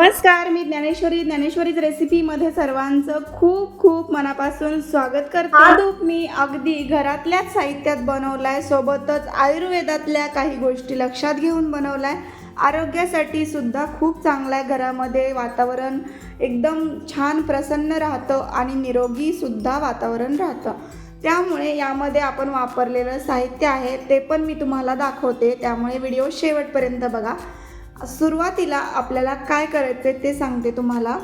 नमस्कार मी ज्ञानेश्वरी. ज्ञानेश्वरीच रेसिपीमध्ये सर्वांचं खूप खूप मनापासून स्वागत करते. हा. धूप मी अगदी घरातल्याच साहित्यात बनवलाय सोबतच आयुर्वेदातल्या काही गोष्टी लक्षात घेऊन बनवलाय. आरोग्यासाठी सुद्धा खूप चांगलं आहे घरामध्ये वातावरण एकदम छान प्रसन्न राहतं आणि निरोगी सुद्धा वातावरण राहतं. त्यामुळे यामध्ये आपण वापरलेलं साहित्य आहे ते पण मी तुम्हाला दाखवते. त्यामुळे व्हिडिओ शेवटपर्यंत बघा. सुरुवातीला आपल्याला काय करायचं ते सांगते तुम्हाला.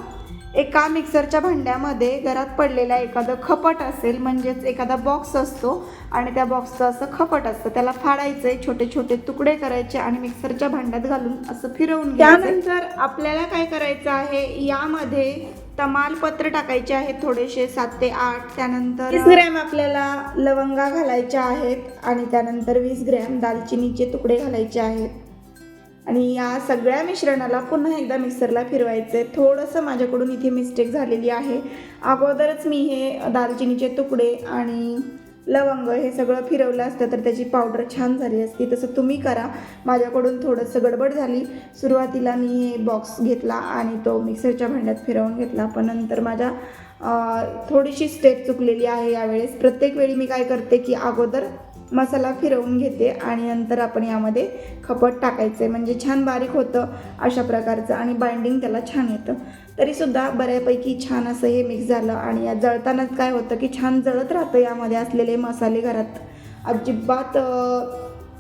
एका मिक्सरच्या भांड्यामध्ये घरात पडलेला एखादं खपट असेल म्हणजेच एखादा बॉक्स असतो आणि त्या बॉक्सचं असं खपट असतं. त्याला फाडायचं आहे छोटे छोटे तुकडे करायचे आणि मिक्सरच्या भांड्यात घालून असं फिरवून त्यानंतर आपल्याला काय करायचं आहे यामध्ये तमालपत्र टाकायचे आहेत थोडेसे सात ते आठ. त्यानंतर वीस ग्रॅम आपल्याला लवंगा घालायच्या आहेत आणि त्यानंतर वीस ग्रॅम दालचिनीचे तुकडे घालायचे आहेत. आणि या सगळ्या मिश्रणाला पुन्हा एकदा मिक्सरला फिरवायचं आहे थोडंसं माझ्याकडून इथे मिस्टेक झालेली आहे. अगोदरच मी हे दालचिनीचे तुकडे आणि लवंग हे सगळं फिरवलं असतं तर त्याची पावडर छान झाली असती. तसं तुम्ही करा. माझ्याकडून थोडंसं गडबड झाली. सुरुवातीला मी हे बॉक्स घेतला आणि तो मिक्सरच्या भांड्यात फिरवून घेतला. पण नंतर माझ्या थोडीशी स्टेप चुकलेली आहे यावेळेस. प्रत्येक वेळी मी काय करते की अगोदर मसाला फिरवून घेते आणि नंतर आपण यामध्ये खपट टाकायचं. आहे म्हणजे छान बारीक होतं अशा प्रकारचं आणि बाइंडिंग त्याला छान येतं. तरीसुद्धा बऱ्यापैकी छान असं हे मिक्स झालं आणि या जळतानाच काय होतं की छान जळत राहतं यामध्ये असलेले मसाले घरात. अजिबात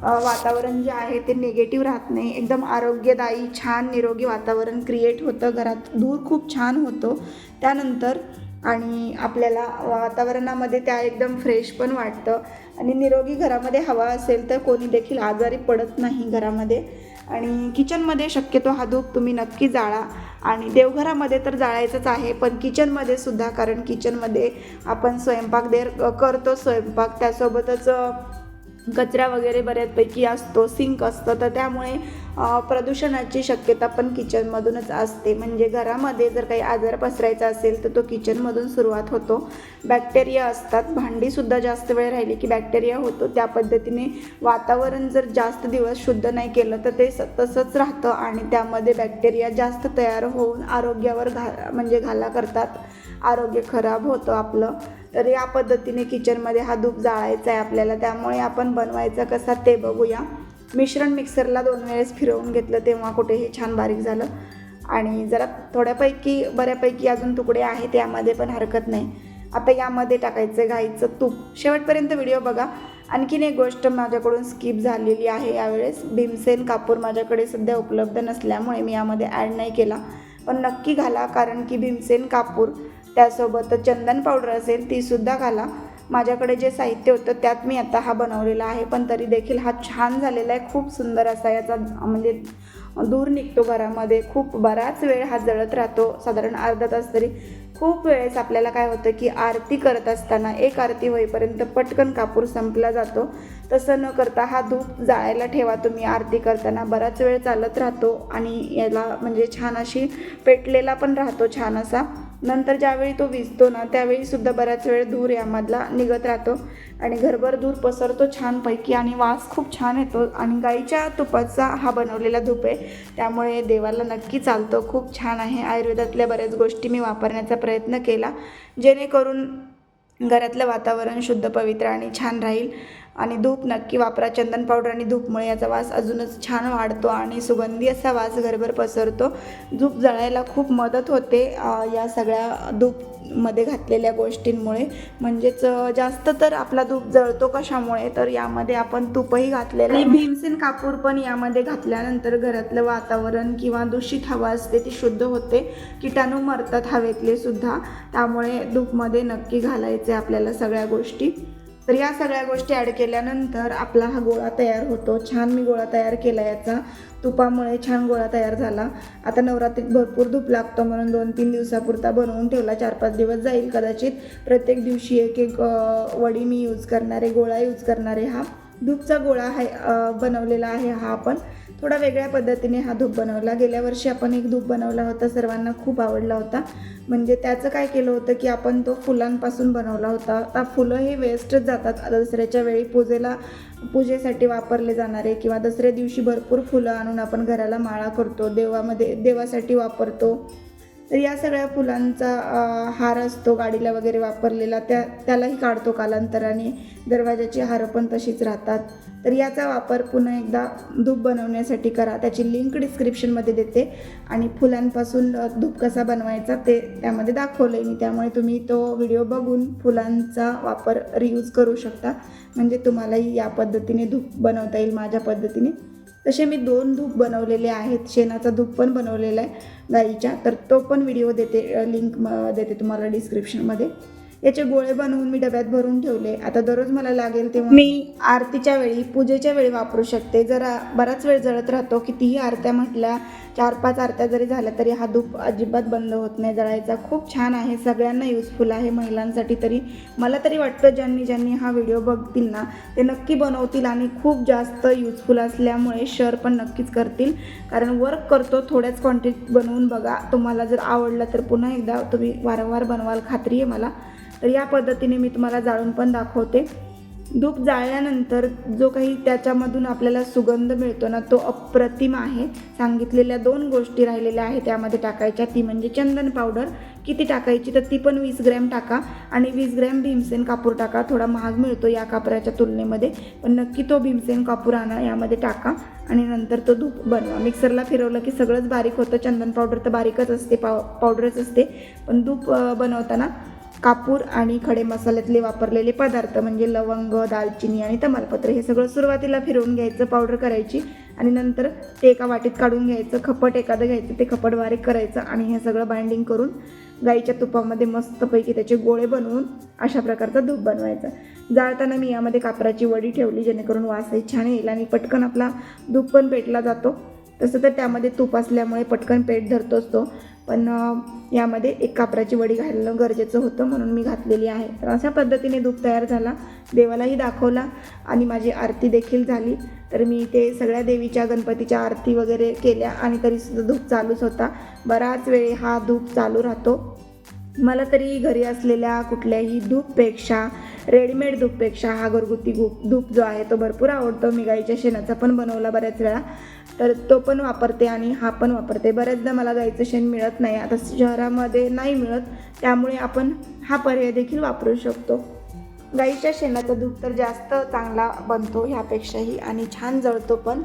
वातावरण जे आहे ते निगेटिव्ह राहत नाही. एकदम आरोग्यदायी छान निरोगी वातावरण क्रिएट होतं. घरात धूर खूप छान होतो. त्यानंतर आणि आपल्याला वातावरणामध्ये त्या एकदम फ्रेश पण वाटतं. आणि निरोगी घरामध्ये हवा असेल तर कोणी देखील आजारी पडत नाही घरामध्ये. आणि किचनमध्ये शक्यतो हा धूप तुम्ही नक्की जाळा. आणि देवघरामध्ये तर जाळायचंच आहे पण किचनमध्ये सुद्धा कारण किचनमध्ये आपण स्वयंपाक देर करतो स्वयंपाक. त्यासोबतच कचरा वगैरे बऱ्याचपैकी असतो सिंक असतं तर त्यामुळे प्रदूषणाची शक्यता पण किचनमधूनच असते. म्हणजे घरामध्ये जर काही आजार पसरायचा असेल तर तो किचनमधून सुरुवात होतो. बॅक्टेरिया असतात. भांडीसुद्धा जास्त वेळ राहिली की बॅक्टेरिया होतो. त्या पद्धतीने वातावरण जर जास्त दिवस शुद्ध नाही केलं तर ते स तसंच राहतं आणि त्यामध्ये बॅक्टेरिया जास्त तयार होऊन आरोग्यावर घा म्हणजे घाला करतात. आरोग्य खराब होतं आपलं. तर या पद्धतीने किचनमध्ये हा धूप जाळायचा आहे आपल्याला. त्यामुळे आपण बनवायचा कसा ते बघूया. मिश्रण मिक्सरला दोन वेळेस फिरवून घेतलं तेव्हा कुठे हे छान बारीक झालं. आणि जरा थोड्यापैकी बऱ्यापैकी अजून तुकडे आहेत यामध्ये पण हरकत नाही. आता यामध्ये टाकायचं गाईचं तूप. शेवटपर्यंत व्हिडिओ बघा. आणखीन एक गोष्ट माझ्याकडून स्किप झालेली आहे यावेळेस. भीमसेन कापूर माझ्याकडे सध्या उपलब्ध नसल्यामुळे मी यामध्ये ॲड नाही केला. पण नक्की घाला कारण की भीमसेन कापूर त्यासोबत चंदन पावडर असेल तीसुद्धा घाला. माझ्याकडे जे साहित्य होतं त्यात मी आता हा बनवलेला आहे. पण तरी देखील हा छान झालेला आहे. खूप सुंदर असा याचा म्हणजे दूर निघतो घरामध्ये. खूप बराच वेळ हा जळत राहतो. साधारण अर्धा तास तरी. खूप वेळेस आपल्याला काय होतं की आरती करत असताना एक आरती होईपर्यंत पटकन कापूर संपला जातो. तसं न करता हा धूप जाळायला ठेवा तुम्ही आरती करताना. बराच वेळ चालत राहतो आणि याला म्हणजे छान अशी पेटलेला पण राहतो छान असा. नंतर ज्यावेळी तो विजतो ना त्यावेळी सुद्धा बऱ्याच वेळ धूर यामधला निघत राहतो. आणि घरभर धूर पसरतो छानपैकी आणि वास खूप छान येतो. आणि गाईच्या तुपाचा हा बनवलेला धूप आहे. त्यामुळे देवाला नक्की चालतो. खूप छान आहे. आयुर्वेदातल्या बऱ्याच गोष्टी मी वापरण्याचा प्रयत्न केला. जेणेकरून घरातलं वातावरण शुद्ध पवित्र आणि छान राहील. आणि धूप नक्की वापरा. चंदन पावडर आणि धूपमुळे याचा वास अजूनच छान वाढतो आणि सुगंधी असा वास घरभर पसरतो. धूप जळायला खूप मदत होते या सगळ्या धूपमध्ये घातलेल्या गोष्टींमुळे. म्हणजेच जास्त तर आपला धूप जळतो कशामुळे तर यामध्ये आपण तूपही घातलेलं आणि भीमसेन कापूर पण यामध्ये घातल्यानंतर घरातलं वातावरण किंवा दूषित हवा असते ती शुद्ध होते. किटाणू मरतात हवेतले सुद्धा. त्यामुळे धूपमध्ये नक्की घालायचे आपल्याला सगळ्या गोष्टी. तर या सगळ्या गोष्टी ॲड केल्यानंतर आपला हा गोळा तयार होतो. छान मी गोळा तयार केला याचा. तुपामुळे छान गोळा तयार झाला. आता नवरात्रीत भरपूर धूप लागतो म्हणून दोन तीन दिवसापुरता बनवून ठेवला. चार पाच दिवस जाईल कदाचित. प्रत्येक दिवशी एक एक वडी मी यूज करणारे गोळा यूज करणारे हा धूपचा गोळा आहे बनवलेला आहे हा आपण. थोडा वेगळ्या पद्धतीने हा धूप बनवला. गेल्या वर्षी आपण एक धूप बनवला होता सर्वांना खूप आवडला होता. म्हणजे त्याचं काय केलं होतं की आपण तो फुलांपासून बनवला होता. आता फुलं हे वेस्टच जातात. दसऱ्याच्या वेळी पूजेला पूजेसाठी वापरले जाणारे किंवा दसऱ्या दिवशी भरपूर फुलं आणून आपण घराला माळा करतो देवामध्ये देवासाठी वापरतो. तर या सगळ्या फुलांचा हार असतो गाडीला वगैरे वापरलेला त्या त्यालाही काढतो कालांतराने. दरवाजाची हारं पण तशीच राहतात. तर याचा वापर पुन्हा एकदा धूप बनवण्यासाठी करा. त्याची लिंक डिस्क्रिप्शनमध्ये देते. आणि फुलांपासून धूप कसा बनवायचा ते त्यामध्ये दाखवलं आहे मी. त्यामुळे तुम्ही तो व्हिडिओ बघून फुलांचा वापर रियूज करू शकता. म्हणजे तुम्हालाही या पद्धतीने धूप बनवता येईल माझ्या पद्धतीने. तसे मी दोन धूप बनवलेले आहेत. शेणाचा धूप पण बनवलेला आहे गाईच्या. तर तो पण व्हिडिओ देते लिंक देते तुम्हाला डिस्क्रिप्शनमध्ये याचे गोळे बनवून मी डब्यात भरून ठेवले. आता दररोज मला लागेल तेव्हा मी आरतीच्या वेळी पूजेच्या वेळी वापरू शकते. जरा बराच वेळ जळत राहतो कितीही आरत्या म्हटल्या चार पाच आरत्या जरी झाल्या तरी हा धूप अजिबात बंद होत नाही. जळायचा खूप छान आहे. सगळ्यांना युजफुल आहे महिलांसाठी तरी. मला तरी वाटतं ज्यांनी ज्यांनी हा व्हिडिओ बघतील ना ते नक्की बनवतील आणि खूप जास्त युजफुल असल्यामुळे शेअर पण नक्कीच करतील. कारण वर्क करतो थोड्याच क्वांटिटीत बनवून बघा. तुम्हाला जर आवडलं तर पुन्हा एकदा तुम्ही वारंवार बनवाल. खात्री आहे मला. तर या पद्धतीने मी तुम्हाला जाळून पण दाखवते. धूप जाळल्यानंतर जो काही त्याच्यामधून आपल्याला सुगंध मिळतो ना तो अप्रतिम आहे. सांगितलेल्या दोन गोष्टी राहिलेल्या आहेत त्यामध्ये टाकायच्या. ती म्हणजे चंदन पावडर. किती टाकायची तर ती पण वीस ग्रॅम टाका. आणि वीस ग्रॅम भीमसेन कापूर टाका. थोडा महाग मिळतो या कापराच्या तुलनेमध्ये. पण नक्की तो भीमसेन कापूर आणा यामध्ये टाका. आणि नंतर तो धूप बनवा. मिक्सरला फिरवलं की सगळंच बारीक होतं. चंदन पावडर तर बारीकच असते पाव पावडरच असते. पण धूप बनवताना कापूर आणि खडे मसाल्यातले वापरलेले पदार्थ म्हणजे लवंग दालचिनी आणि तमालपत्र हे सगळं सुरुवातीला फिरवून घ्यायचं पावडर करायची आणि नंतर ते एका वाटीत काढून घ्यायचं खपट एखादं घ्यायचं ते खपट बारीक करायचं आणि हे सगळं बाइंडिंग करून गाईच्या तुपामध्ये मस्तपैकी त्याचे गोळे बनवून अशा प्रकारचा धूप बनवायचा. जाळताना मी यामध्ये कापराची वडी ठेवली जेणेकरून वासही छान येईल आणि पटकन आपला धूप पण पेटला जातो. तसं तर त्यामध्ये तूप असल्यामुळे पटकन पेट धरतोच तो. पण यामध्ये एक कापराची वडी घालणं गरजेचं होतं म्हणून मी घातलेली आहे. तर अशा पद्धतीने धूप तयार झाला. देवालाही दाखवला आणि माझी आरती देखील झाली. तर मी ते सगळ्या देवीच्या गणपतीच्या आरती वगैरे केल्या आणि तरीसुद्धा धूप चालूच होता. बराच वेळ हा धूप चालू राहतो. मला तरी घरी असलेल्या कुठल्याही धूपपेक्षा रेडीमेड धूपपेक्षा हा घरगुती धूप धूप जो आहे तो भरपूर आवडतो. मी गाईच्या शेणाचा पण बनवला बऱ्याच वेळा. तर तो पण वापरते आणि हा पण वापरते. बऱ्याचदा मला गाईचं शेण मिळत नाही. आता शहरामध्ये नाही मिळत. त्यामुळे आपण हा पर्याय देखील वापरू शकतो. गाईच्या शेणाचा धूप तर जास्त चांगला बनतो ह्यापेक्षाही आणि छान जळतो पण.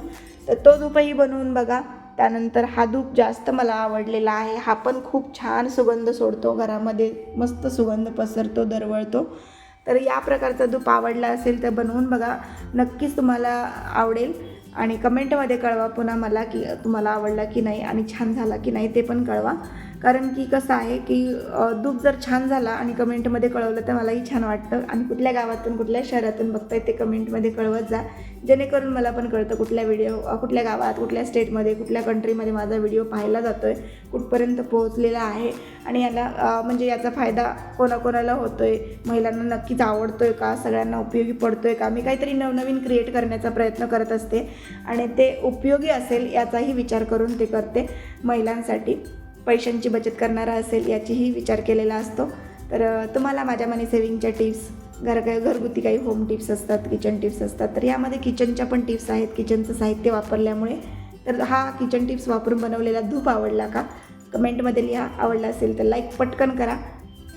तर तो धूपही बनवून बघा. त्यानंतर हा धूप जास्त मला आवडलेला आहे. हा पण खूप छान सुगंध सोडतो. घरामध्ये मस्त सुगंध पसरतो दरवळतो. तर या प्रकारचा धूप आवडला असेल तर बनवून बघा. नक्कीच तुम्हाला आवडेल. आणि कमेंटमध्ये कळवा पुन्हा मला की तुम्हाला आवडला की नाही आणि छान झाला की नाही ते पण कळवा. कारण की कसं आहे की दूध जर छान झाला आणि कमेंटमध्ये कळवलं तर मलाही छान वाटतं. आणि कुठल्या गावातून कुठल्या शहरातून बघताय ते कमेंटमध्ये कळवत जा. जेणेकरून मला पण कळतं कुठल्या व्हिडिओ कुठल्या गावात कुठल्या स्टेटमध्ये कुठल्या कंट्रीमध्ये माझा व्हिडिओ पाहायला जातो आहे कुठपर्यंत पोहोचलेला आहे. आणि याला म्हणजे याचा फायदा कोणाकोणाला होतो आहे महिलांना नक्कीच आवडतो आहे का सगळ्यांना उपयोगी पडतो आहे का? मी काहीतरी नवनवीन क्रिएट करण्याचा प्रयत्न करत असते. आणि ते उपयोगी असेल याचाही विचार करून ते करते महिलांसाठी. पैशांची बचत करणारा असेल याचीही विचार केलेला असतो. तर तुम्हाला माझ्या मनी सेविंगच्या टिप्स घर घरगुती काही होम टिप्स असतात किचन टिप्स असतात तर यामध्ये किचनच्या पण टिप्स आहेत. किचनचं साहित्य वापरल्यामुळे. तर हा किचन टिप्स वापरून बनवलेला धूप आवडला का? कमेंटमध्ये लिहा. आवडला असेल तर लाईक पटकन करा.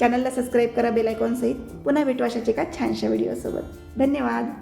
चॅनलला सबस्क्राईब करा बेलायकॉनसहित पुन्हा भेटू अशाच एका छानशा व्हिडिओसोबत धन्यवाद.